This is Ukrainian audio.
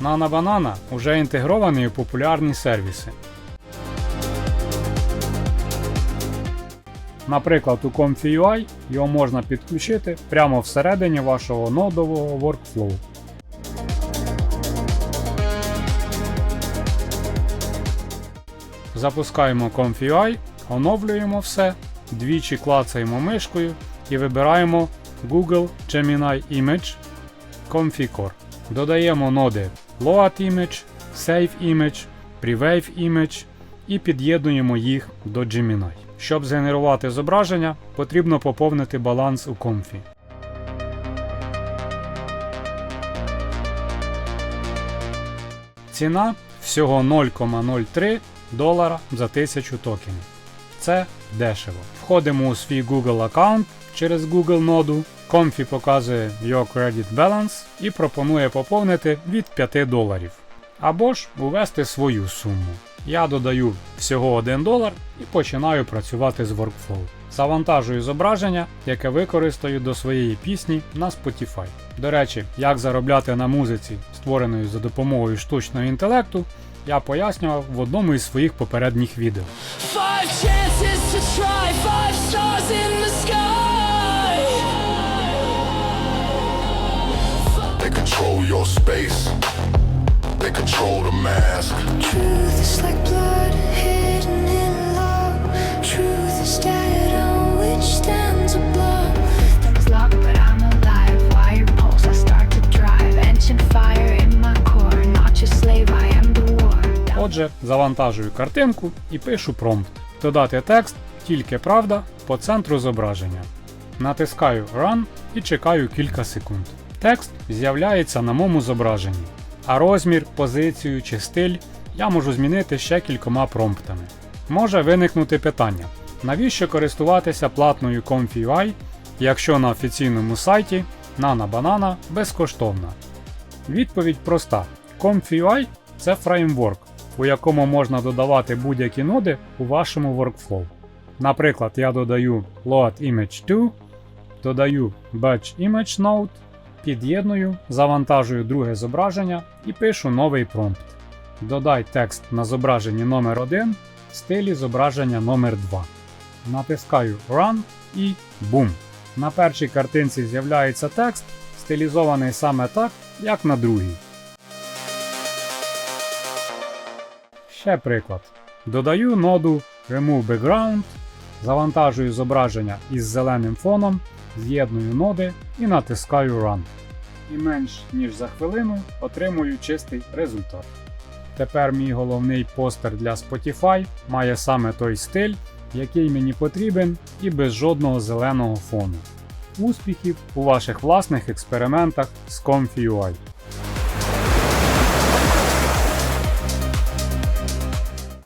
Nano Banana вже інтегрований у популярні сервіси. Наприклад, у Comfy.ui його можна підключити прямо всередині вашого нодового workflow. Запускаємо Comfy.ui, оновлюємо все, двічі клацаємо мишкою і вибираємо Google Gemini Image Config.core. Додаємо ноди Load Image, Save Image, Prewave Image і під'єднуємо їх до Gemini. Щоб згенерувати зображення, потрібно поповнити баланс у Comfy. Ціна всього 0,03 долара за 1000 токенів. Це дешево. Входимо у свій Google аккаунт через Google ноду. Comfy показує Your Credit Balance і пропонує поповнити від 5 доларів. Або ж увести свою суму. Я додаю всього 1 долар і починаю працювати з Workflow. Завантажую зображення, яке використаю до своєї пісні на Spotify. До речі, як заробляти на музиці, створеної за допомогою штучного інтелекту, я пояснював в одному із своїх попередніх відео. Five control your space. They control the mask. Truth is like blood hidden in love. Truth is dead on which stands a blood. Things locked, but I'm alive. Wired pulse, I start to drive. Ancient fire in my core. Not your slave, I am the war. Отже, завантажую картинку і пишу промпт. Додати текст тільки правда по центру зображення. Натискаю Run і чекаю кілька секунд. Текст з'являється на моєму зображенні, а розмір, позицію чи стиль я можу змінити ще кількома промптами. Може виникнути питання: навіщо користуватися платною Comfy.ui, якщо на офіційному сайті Nano Banana безкоштовна? Відповідь проста: Comfy.ui – це фреймворк, у якому можна додавати будь-які ноди у вашому workflow. Наприклад, я додаю Load Image 2, додаю Batch Image Node, під'єдную, завантажую друге зображення і пишу новий промпт. Додай текст на зображенні номер 1 в стилі зображення номер 2 Натискаю Run і бум! На першій картинці з'являється текст, стилізований саме так, як на другій. Ще приклад. Додаю ноду Remove Background, завантажую зображення із зеленим фоном, з'єдную ноди і натискаю Run. І менш ніж за хвилину отримую чистий результат. Тепер мій головний постер для Spotify має саме той стиль, який мені потрібен, і без жодного зеленого фону. Успіхів у ваших власних експериментах з Comfy.ui!